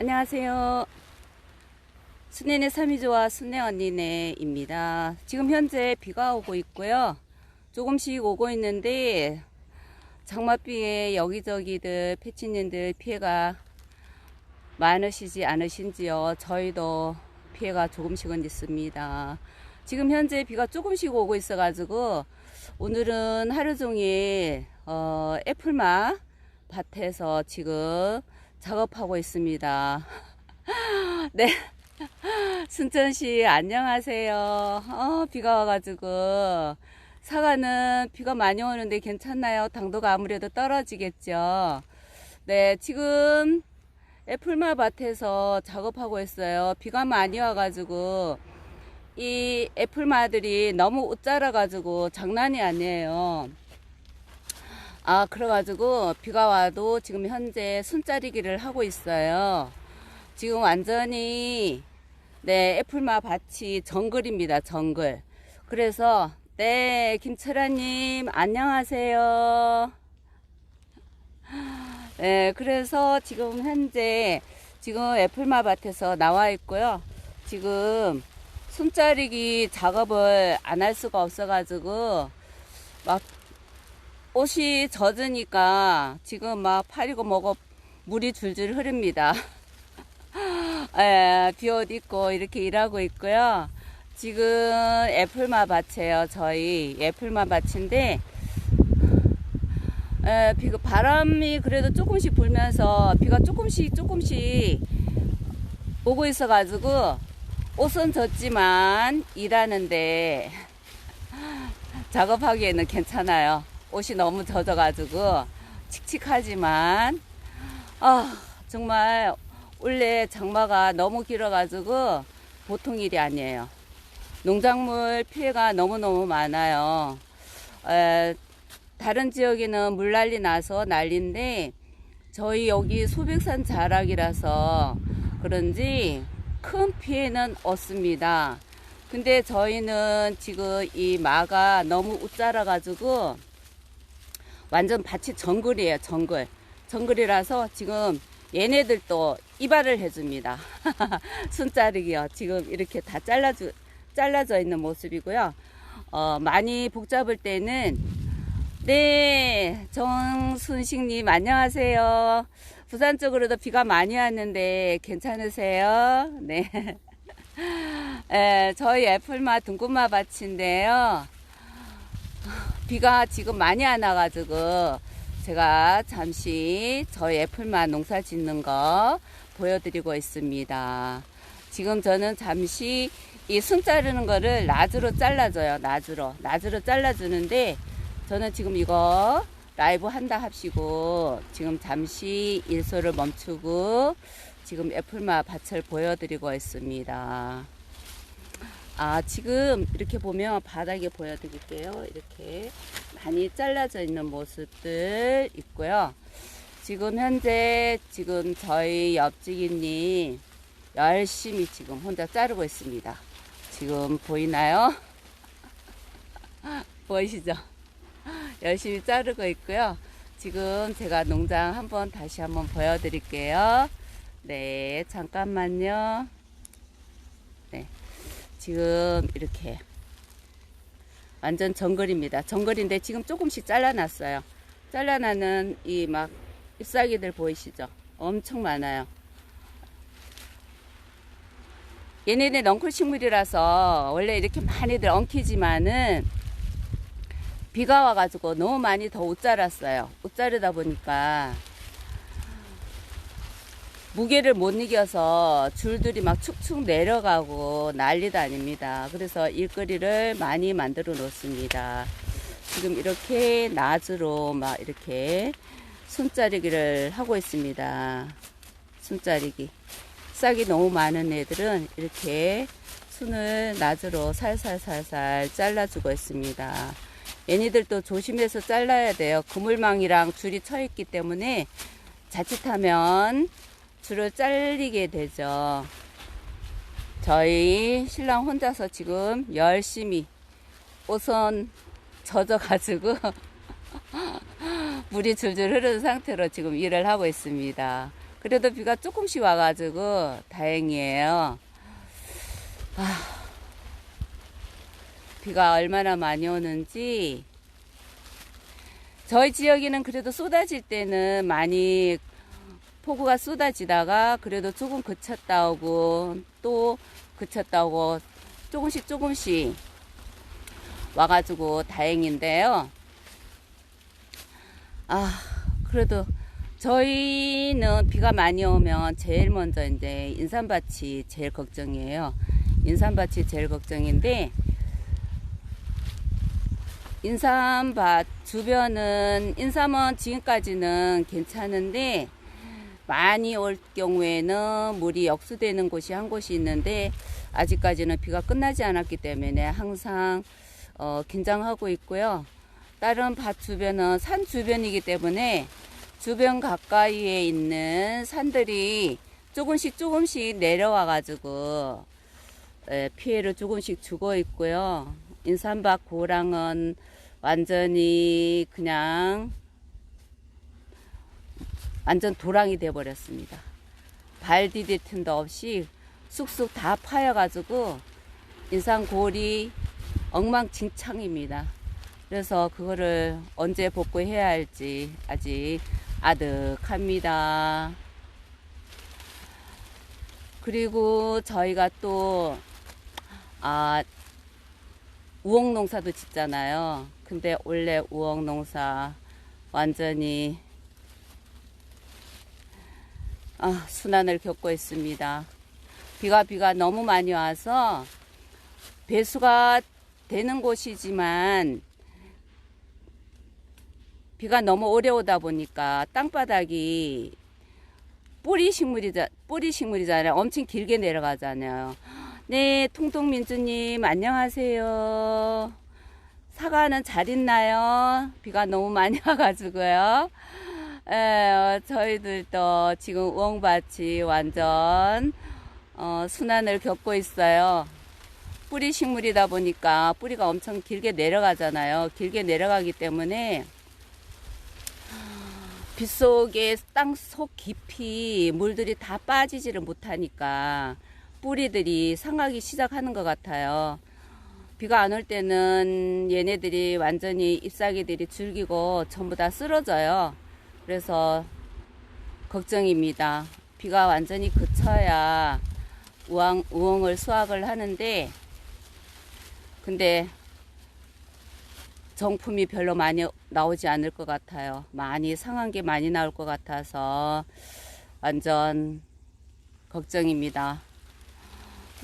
안녕하세요. 순내네 삼이조와 순내 언니네입니다. 지금 현재 비가 오고 있고요. 조금씩 오고 있는데 장맛비에 여기저기들 패치님들 피해가 많으시지 않으신지요. 저희도 피해가 조금씩은 있습니다. 지금 현재 비가 조금씩 오고 있어 가지고 오늘은 하루 종일 어, 애플마 밭에서 지금 작업하고 있습니다. 네. 순천 씨 안녕하세요. 어, 비가 와가지고 사과는 비가 많이 오는데 괜찮나요? 당도가 아무래도 떨어지겠죠. 네, 지금 애플마 밭에서 작업하고 있어요. 비가 많이 와가지고 이 애플마들이 너무 옷자라가지고 장난이 아니에요. 아, 그래가지고 비가 와도 지금 현재 순자리기를 하고 있어요. 지금 완전히 네 애플마 밭이 정글입니다. 정글. 그래서 네 김철아님 안녕하세요. 네 그래서 지금 현재 지금 애플마 밭에서 나와 있고요. 지금 손자리기 작업을 안 할 수가 없어 가지고 막 옷이 젖으니까 지금 막 파리고 뭐고 물이 줄줄 흐릅니다. 예, 비옷 입고 이렇게 일하고 있고요. 지금 애플마 밭이에요. 저희 애플마 밭인데 예, 비 바람이 그래도 조금씩 불면서 비가 조금씩 조금씩 오고 있어가지고 옷은 젖지만 일하는데 작업하기에는 괜찮아요. 옷이 너무 젖어가지고 칙칙하지만 아 정말 원래 장마가 너무 길어가지고 보통 일이 아니에요. 농작물 피해가 너무너무 많아요. 에, 다른 지역에는 물난리 나서 난리인데 저희 여기 소백산 자락이라서 그런지 큰 피해는 없습니다. 근데 저희는 지금 이 마가 너무 웃자라 가지고 완전 밭이 정글이에요 정글. 정글이라서 지금 얘네들도 이발을 해줍니다. 순자르기요. 지금 이렇게 다 잘라주, 잘라져 있는 모습이고요. 어, 많이 복잡할 때는 네 정순식님 안녕하세요. 부산 쪽으로도 비가 많이 왔는데 괜찮으세요? 네. 에, 저희 애플마 둥근마 밭인데요 비가 지금 많이 안 와가지고 제가 잠시 저희 애플만 농사 짓는 거 보여드리고 있습니다. 지금 저는 잠시 이순 자르는 거를 낮으로 잘라줘요. 낮으로. 낮으로 잘라주는데 저는 지금 이거 라이브 한다 합시고 지금 잠시 일소를 멈추고 지금 애플마 밭을 보여드리고 있습니다. 아, 지금 이렇게 보면 바닥에 보여드릴게요. 이렇게 많이 잘라져 있는 모습들 있고요. 지금 현재 지금 저희 옆지기님 열심히 지금 혼자 자르고 있습니다. 지금 보이나요? 보이시죠? 열심히 자르고 있고요. 지금 제가 농장 한번 다시 한번 보여드릴게요. 네, 잠깐만요. 네. 지금 이렇게 완전 정글입니다. 정글인데 지금 조금씩 잘라놨어요. 잘라나는 이 막 잎사귀들 보이시죠? 엄청 많아요. 얘네들 넝쿨 식물이라서 원래 이렇게 많이들 엉키지만은 비가 와가지고 너무 많이 더 옷 자랐어요. 옷 자르다 보니까 무게를 못 이겨서 줄들이 막 축축 내려가고 난리도 아닙니다. 그래서 일거리를 많이 만들어 놓습니다. 지금 이렇게 낮으로 막 이렇게 손자르기를 하고 있습니다. 손자르기. 싹이 너무 많은 애들은 이렇게 순을 낮으로 살살살살 잘라주고 있습니다. 얘네들도 조심해서 잘라야 돼요. 그물망이랑 줄이 쳐 있기 때문에 자칫하면 줄을 잘리게 되죠. 저희 신랑 혼자서 지금 열심히 옷은 젖어가지고 물이 줄줄 흐르는 상태로 지금 일을 하고 있습니다. 그래도 비가 조금씩 와가지고 다행이에요. 아, 비가 얼마나 많이 오는지 저희 지역에는 그래도 쏟아질 때는 많이 폭우가 쏟아지다가 그래도 조금 그쳤다 오고 또 그쳤다 오고 조금씩 조금씩 와가지고 다행인데요. 아, 그래도 저희는 비가 많이 오면 제일 먼저 이제 인삼밭이 제일 걱정이에요. 인삼밭이 제일 걱정인데 인삼밭 주변은 인삼은 지금까지는 괜찮은데 많이 올 경우에는 물이 역수되는 곳이 한 곳이 있는데 아직까지는 비가 끝나지 않았기 때문에 항상 어, 긴장하고 있고요. 다른 밭 주변은 산 주변이기 때문에 주변 가까이에 있는 산들이 조금씩 조금씩 내려와 가지고 피해를 조금씩 주고 있고요. 인삼밭 고랑은 완전히 그냥 완전 도랑이 돼 버렸습니다. 발 디딜 틈도 없이 쑥쑥 다 파여 가지고 인삼 골이 엉망진창입니다. 그래서 그거를 언제 복구해야 할지 아직 아득합니다. 그리고 저희가 또, 아, 우엉 농사도 짓잖아요. 근데 원래 우엉 농사 완전히, 아, 순환을 겪고 있습니다. 비가 비가 너무 많이 와서 배수가 되는 곳이지만 비가 너무 오래 오다 보니까 땅바닥이 뿌리 식물이자 뿌리 식물이잖아요. 엄청 길게 내려가잖아요. 네, 통통민주님 안녕하세요. 사과는 잘 있나요? 비가 너무 많이 와가지고요. 에, 저희들도 지금 우엉밭이 완전 어, 순환을 겪고 있어요. 뿌리 식물이다 보니까 뿌리가 엄청 길게 내려가잖아요. 길게 내려가기 때문에 빗속에 땅 속 깊이 물들이 다 빠지지를 못하니까 뿌리들이 상하기 시작하는 것 같아요. 비가 안 올 때는 얘네들이 완전히 잎사귀들이 줄기고 전부 다 쓰러져요. 그래서 걱정입니다. 비가 완전히 그쳐야 우엉, 우엉을 수확을 하는데 근데 정품이 별로 많이 나오지 않을 것 같아요. 많이 상한 게 많이 나올 것 같아서 완전 걱정입니다.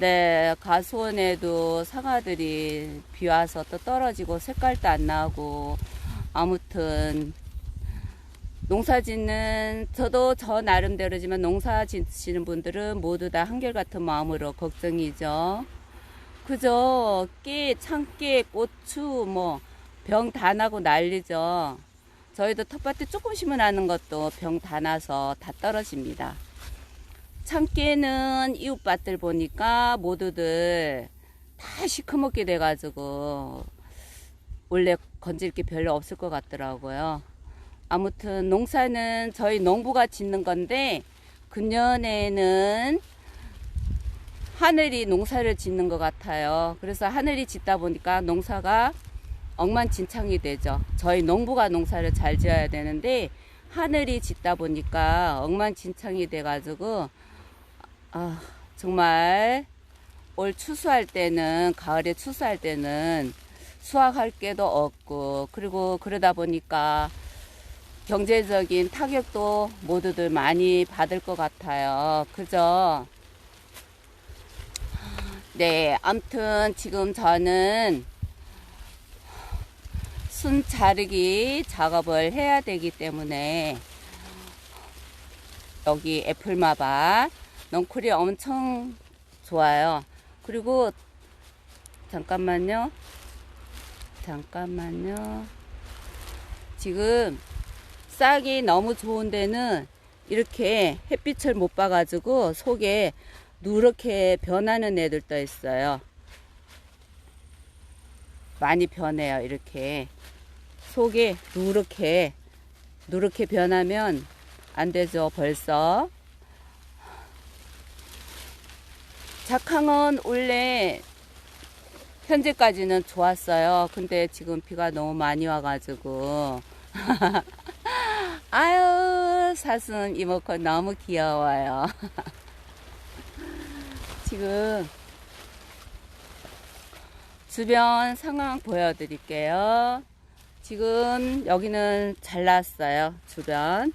네, 가수원에도 상아들이 비 와서 또 떨어지고 색깔도 안 나고 아무튼 농사 짓는 저도 저 나름대로지만 농사 짓시는 분들은 모두 다 한결같은 마음으로 걱정이죠. 그죠? 깨, 참깨, 고추, 뭐, 병 다 나고 난리죠. 저희도 텃밭에 조금 심어나는 것도 병 다 나서 다 떨어집니다. 참깨는 이웃밭들 보니까 모두들 다 시커멓게 돼가지고 원래 건질 게 별로 없을 것 같더라고요. 아무튼 농사는 저희 농부가 짓는 건데 금년에는 하늘이 농사를 짓는 것 같아요. 그래서 하늘이 짓다 보니까 농사가 엉망진창이 되죠. 저희 농부가 농사를 잘 지어야 되는데 하늘이 짓다 보니까 엉망진창이 돼가지고 아 정말 올 추수할 때는 가을에 추수할 때는 수확할 게도 없고 그리고 그러다 보니까 경제적인 타격도 모두들 많이 받을 것 같아요. 그죠? 네, 암튼 지금 저는 순 자르기 작업을 해야 되기 때문에 여기 애플마바 넝쿨이 엄청 좋아요. 그리고 잠깐만요. 잠깐만요. 지금 싹이 너무 좋은 데는 이렇게 햇빛을 못 봐가지고 속에 누렇게 변하는 애들도 있어요. 많이 변해요. 이렇게 속에 누렇게 누렇게 변하면 안 되죠. 벌써 작황은 원래 현재까지는 좋았어요. 근데 지금 비가 너무 많이 와가지고 아유, 사슴 이모컷 너무 귀여워요. 지금 주변 상황 보여드릴게요. 지금 여기는 잘랐어요. 주변.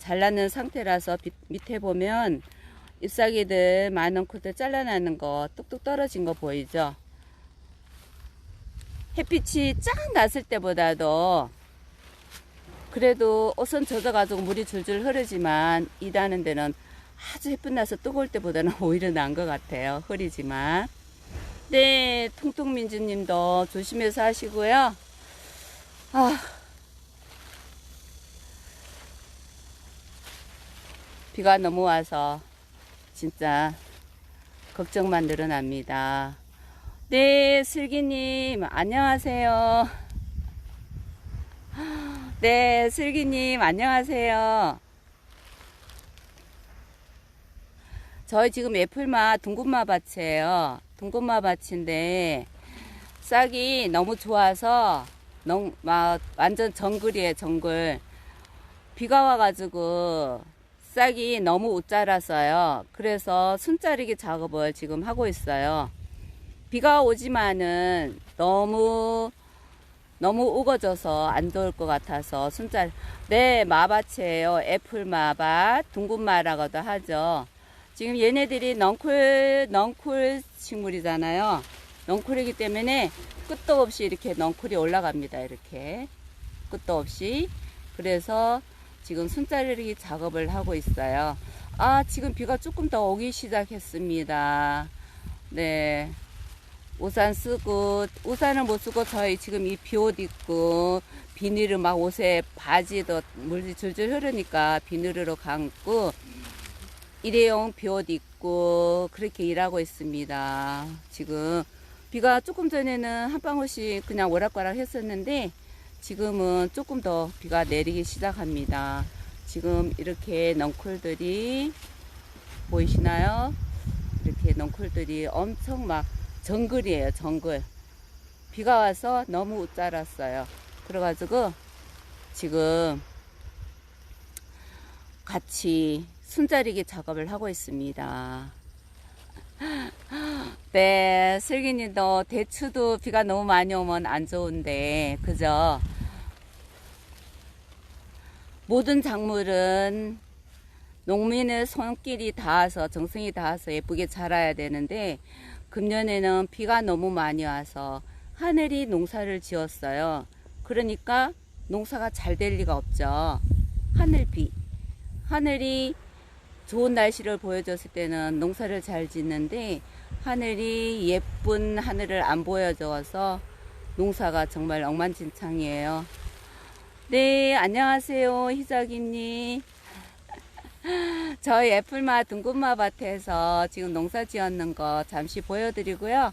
잘랐는 상태라서 빛- 밑에 보면 잎사귀들 많은 코들 잘라나는 거 뚝뚝 떨어진 거 보이죠? 햇빛이 쫙 났을 때보다도 그래도 옷은 젖어가지고 물이 줄줄 흐르지만 일하는 데는 아주 햇빛 나서 뜨거울 때보다는 오히려 나은 것 같아요. 흐리지만. 네, 통통민주님도 조심해서 하시고요. 아, 비가 너무 와서 진짜 걱정만 늘어납니다. 네, 슬기님, 안녕하세요. 네, 슬기님, 안녕하세요. 저희 지금 애플마 둥근마 밭이에요. 둥근마 밭인데, 싹이 너무 좋아서, 너무, 막, 완전 정글이에요, 정글. 비가 와가지고, 싹이 너무 옷자라서요. 그래서 순자리기 작업을 지금 하고 있어요. 비가 오지만은 너무 너무 우거져서 안 좋을 것 같아서 순자 네 마밭이에요. 애플 마밭 둥근 마라고도 하죠. 지금 얘네들이 넝쿨 넝쿨 식물이잖아요. 넝쿨이기 때문에 끝도 없이 이렇게 넝쿨이 올라갑니다 이렇게. 끝도 없이. 그래서 지금 순자리기 작업을 하고 있어요. 아 지금 비가 조금 더 오기 시작했습니다. 네 우산 쓰고 우산을 못 쓰고 저희 지금 이 비옷 입고 비닐을 막 옷에 바지도 물이 줄줄 흐르니까 비닐으로 감고 일회용 비옷 입고 그렇게 일하고 있습니다. 지금 비가 조금 전에는 한 방울씩 그냥 오락가락 했었는데 지금은 조금 더 비가 내리기 시작합니다. 지금 이렇게 넝쿨들이 보이시나요? 이렇게 넝쿨들이 엄청 막 정글이에요, 정글. 비가 와서 너무 웃자랐어요. 그래가지고 지금 같이 순자리기 작업을 하고 있습니다. 네, 슬기님도 대추도 비가 너무 많이 오면 안 좋은데, 그죠? 모든 작물은 농민의 손길이 닿아서, 정성이 닿아서 예쁘게 자라야 되는데, 금년에는 비가 너무 많이 와서 하늘이 농사를 지었어요. 그러니까 농사가 잘 될 리가 없죠. 하늘비. 하늘이 좋은 날씨를 보여줬을 때는 농사를 잘 짓는데 하늘이 예쁜 하늘을 안 보여줘서 농사가 정말 엉망진창이에요. 네, 안녕하세요. 희석이님. 저희 애플마 둥근마 밭에서 지금 농사 지었는 거 잠시 보여드리고요.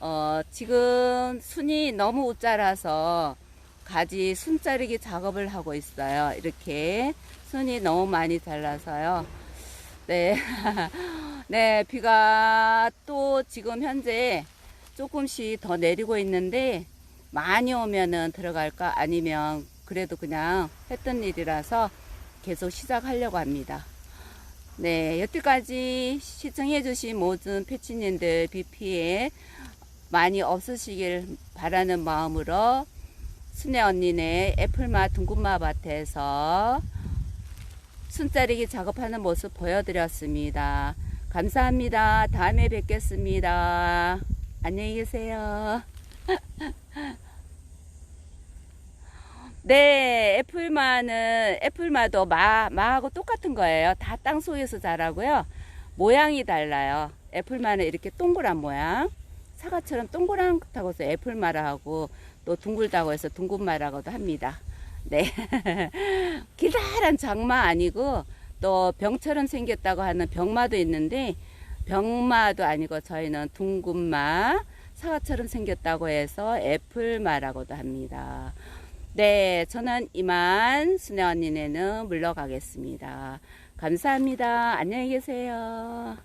어, 지금 순이 너무 웃자라서 가지 순 자르기 작업을 하고 있어요. 이렇게 순이 너무 많이 잘라서요. 네. 네, 비가 또 지금 현재 조금씩 더 내리고 있는데 많이 오면은 들어갈까 아니면 그래도 그냥 했던 일이라서 계속 시작하려고 합니다. 네, 여태까지 시청해주신 모든 패치님들 비 피해 많이 없으시길 바라는 마음으로 순애 언니네 애플마 둥근마 밭에서 순자리기 작업하는 모습 보여드렸습니다. 감사합니다. 다음에 뵙겠습니다. 안녕히 계세요. 네, 애플마는 애플마도 마 마하고 똑같은 거예요. 다 땅 속에서 자라고요. 모양이 달라요. 애플마는 이렇게 동그란 모양, 사과처럼 동그랗다고 해서 애플마라 하고 또 둥글다고 해서 둥근마라고도 합니다. 네, 기다란 장마 아니고 또 병처럼 생겼다고 하는 병마도 있는데 병마도 아니고 저희는 둥근마, 사과처럼 생겼다고 해서 애플마라고도 합니다. 네, 저는 이만 순애 언니네는 물러가겠습니다. 감사합니다. 안녕히 계세요.